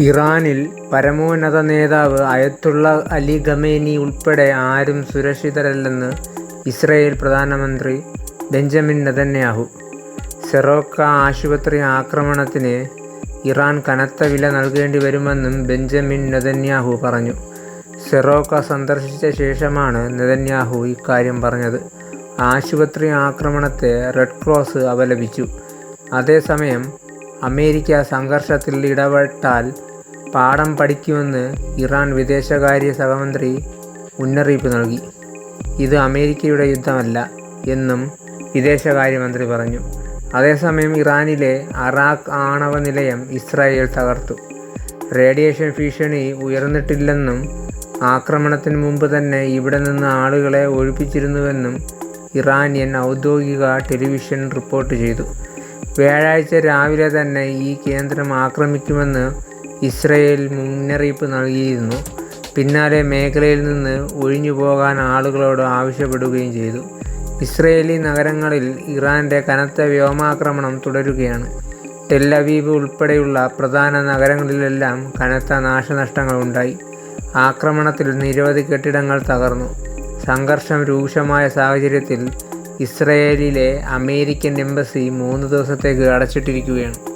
ഇറാനിൽ പരമോന്നത നേതാവ് അയത്തുള്ള അലി ഖമേനി ഉൾപ്പെടെ ആരും സുരക്ഷിതരല്ലെന്ന് ഇസ്രയേൽ പ്രധാനമന്ത്രി ബെഞ്ചമിൻ നെതന്യാഹു. സെറോക്ക ആശുപത്രി ആക്രമണത്തിന് ഇറാൻ കനത്ത വില നൽകേണ്ടി വരുമെന്നും ബെഞ്ചമിൻ നെതന്യാഹു പറഞ്ഞു. സെറോക്ക സന്ദർശിച്ച ശേഷമാണ് നെതന്യാഹു ഇക്കാര്യം പറഞ്ഞത്. ആശുപത്രി ആക്രമണത്തെ റെഡ് ക്രോസ് അപലപിച്ചു. അതേസമയം അമേരിക്ക സംഘർഷത്തിൽ ഇടപെട്ടാൽ പാഠം പഠിക്കുമെന്ന് ഇറാൻ വിദേശകാര്യ സഹമന്ത്രി മുന്നറിയിപ്പ് നൽകി. ഇത് അമേരിക്കയുടെ യുദ്ധമല്ല എന്നും വിദേശകാര്യമന്ത്രി പറഞ്ഞു. അതേസമയം ഇറാനിലെ അറാഖ് ആണവ നിലയം ഇസ്രായേൽ തകർത്തു. റേഡിയേഷൻ ഭീഷണി ഉയർന്നിട്ടില്ലെന്നും ആക്രമണത്തിന് മുമ്പ് തന്നെ ഇവിടെ നിന്ന് ആളുകളെ ഒഴിപ്പിച്ചിരുന്നുവെന്നും ഇറാനിയൻ ഔദ്യോഗിക ടെലിവിഷൻ റിപ്പോർട്ട് ചെയ്തു. വ്യാഴാഴ്ച രാവിലെ തന്നെ ഈ കേന്ദ്രം ആക്രമിക്കുമെന്ന് ഇസ്രയേൽ മുന്നറിയിപ്പ് നൽകിയിരുന്നു. പിന്നാലെ മേഖലയിൽ നിന്ന് ഒഴിഞ്ഞു പോകാൻ ആളുകളോട് ആവശ്യപ്പെടുകയും ചെയ്തു. ഇസ്രയേലി നഗരങ്ങളിൽ ഇറാന്റെ കനത്ത വ്യോമാക്രമണം തുടരുകയാണ്. ടെല്ലവീബ് ഉൾപ്പെടെയുള്ള പ്രധാന നഗരങ്ങളിലെല്ലാം കനത്ത നാശനഷ്ടങ്ങൾ ഉണ്ടായി. ആക്രമണത്തിൽ നിരവധി കെട്ടിടങ്ങൾ തകർന്നു. സംഘർഷം രൂക്ഷമായ സാഹചര്യത്തിൽ ഇസ്രയേലിലെ അമേരിക്കൻ എംബസി മൂന്ന് ദിവസത്തേക്ക് അടച്ചിട്ടിരിക്കുകയാണ്.